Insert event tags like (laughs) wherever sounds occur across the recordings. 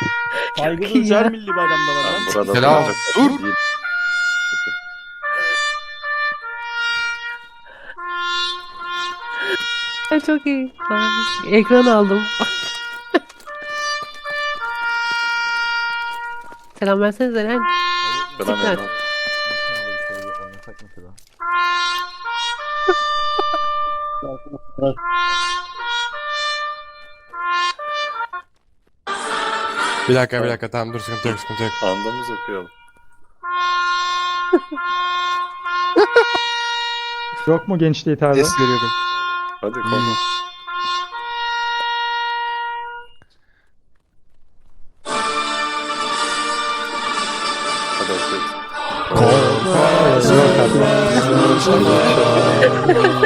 (laughs) Saygı duyacağım ya. milli bayramda var lan. Burada Selam. duracak. Dur. (laughs) Ay, çok iyi. Ay, Ekran aldım. (laughs) Selam versenize lan. Selam Süper. Emrah. Bir dakika bir dakika tamam dur sıkıntı yok sıkıntı yok. Andamız okuyalım. (laughs) Yok mu gençliği tabi? Ses veriyorum. Hadi konu. Hadi okuyalım. Abi (laughs)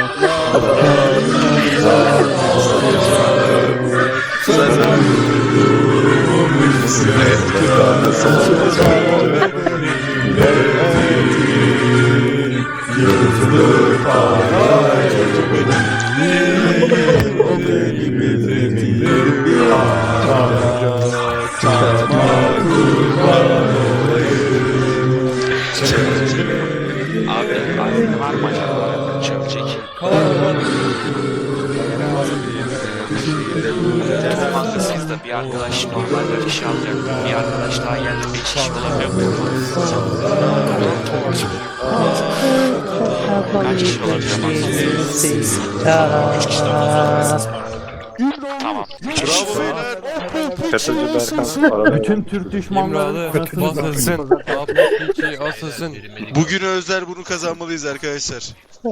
albüm var mı acaba? Çöp bir arkadaş normalde bir şey alacak. Bir arkadaş daha geldi. Bir kişi bulamıyor. Kaç kişi olabilir? Üç. Tamam. Berkan. Bütün Türk düşmanları basılsın. 62 asılsın. Bugüne özel bunu kazanmalıyız arkadaşlar. (laughs)